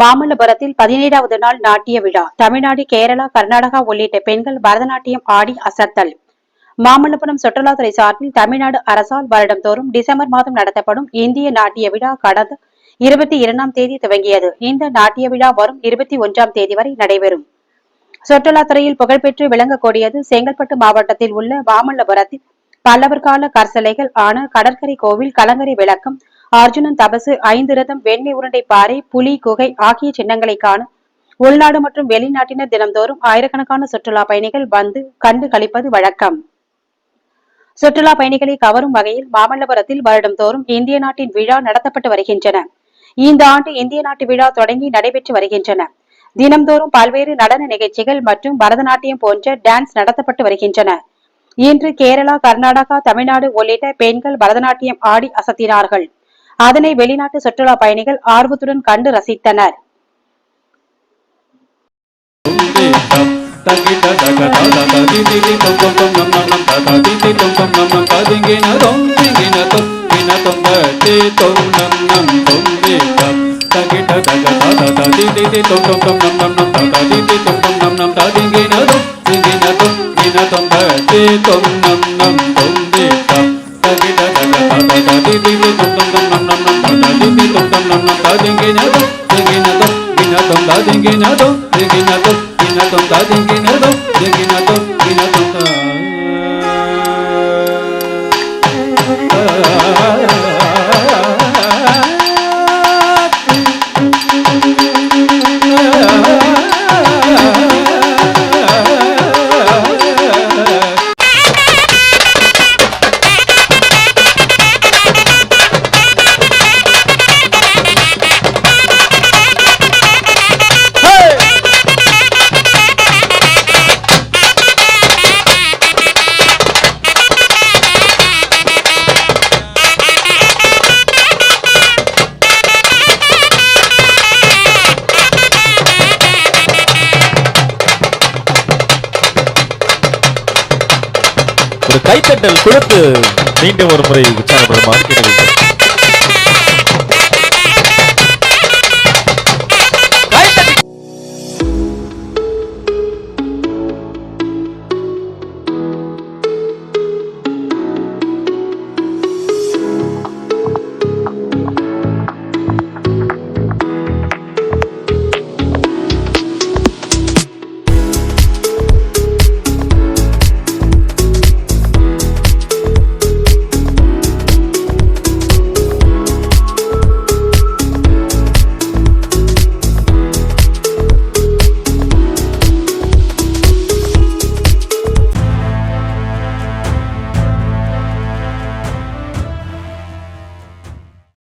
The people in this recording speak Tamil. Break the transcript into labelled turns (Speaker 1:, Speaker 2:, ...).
Speaker 1: மாமல்லபுரத்தில் பதினேழாவது நாள் நாட்டிய விழா. தமிழ்நாடு கேரளா கர்நாடகா உள்ளிட்ட பெண்கள் பரதநாட்டியம் ஆடி அசத்தல். மாமல்லபுரம் சுற்றுலாத்துறை சார்பில் தமிழ்நாடு அரசால் வருடம்தோறும் டிசம்பர் மாதம் நடத்தப்படும் இந்திய நாட்டிய விழா கடந்த இருபத்தி இரண்டாம் தேதி துவங்கியது. இந்த நாட்டிய விழா வரும் இருபத்தி ஒன்றாம் தேதி வரை நடைபெறும். சுற்றுலாத்துறையில் புகழ்பெற்று விளங்கக்கூடியது செங்கல்பட்டு மாவட்டத்தில் உள்ள மாமல்லபுரத்தில் பல்லவர் கால கற்சிலைகள் ஆன கடற்கரை கோவில் கலங்கரை விளக்கம் அர்ஜுனன் தபசு ஐந்து ரதம் வெண்ணெய் உருண்டை பாறை புலி குகை ஆகிய சின்னங்களை காண உள்நாடு மற்றும் வெளிநாட்டினர் தினம்தோறும் ஆயிரக்கணக்கான சுற்றுலா பயணிகள் வந்து கண்டு கழிப்பது வழக்கம். சுற்றுலா பயணிகளை கவரும் வகையில் மாமல்லபுரத்தில் வருடம் தோறும் இந்திய நாட்டின் விழா நடத்தப்பட்டு வருகின்றன. இந்த ஆண்டு இந்திய நாட்டு விழா தொடங்கி நடைபெற்று வருகின்றன. தினம்தோறும் பல்வேறு நடன நிகழ்ச்சிகள் மற்றும் பரதநாட்டியம் போன்ற டான்ஸ் நடத்தப்பட்டு வருகின்றன. இன்று கேரளா கர்நாடகா தமிழ்நாடு உள்ளிட்ட பெண்கள் பரதநாட்டியம் ஆடி அசத்தினார்கள். அதனை வெளிநாட்டு சுற்றுலா பயணிகள் ஆர்வத்துடன் கண்டு ரசித்தனர்.
Speaker 2: தகிட தக தத ததி திதி தொம் தொம் தொம் நம் நம் நம் தத திதி தொம் தொம் దింగినదు దింగినదు దినదొంగ దింగినదు దింగినదు దినదొంగ
Speaker 3: ஒரு கைத்தட்டல் கொடுத்து மீண்டும் ஒரு முறை உற்சாகப்படுமாறு கேட்டுக்கொள்கிறேன்